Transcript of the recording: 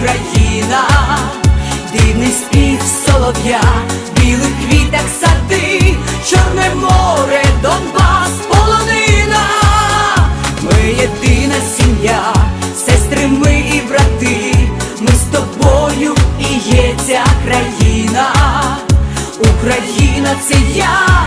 Україна, дивний спів солов'я, білих квітах сади, Чорне море, Донбас, полонина, ми єдина сім'я, сестри ми і брати, ми з тобою і є ця країна. Україна це я,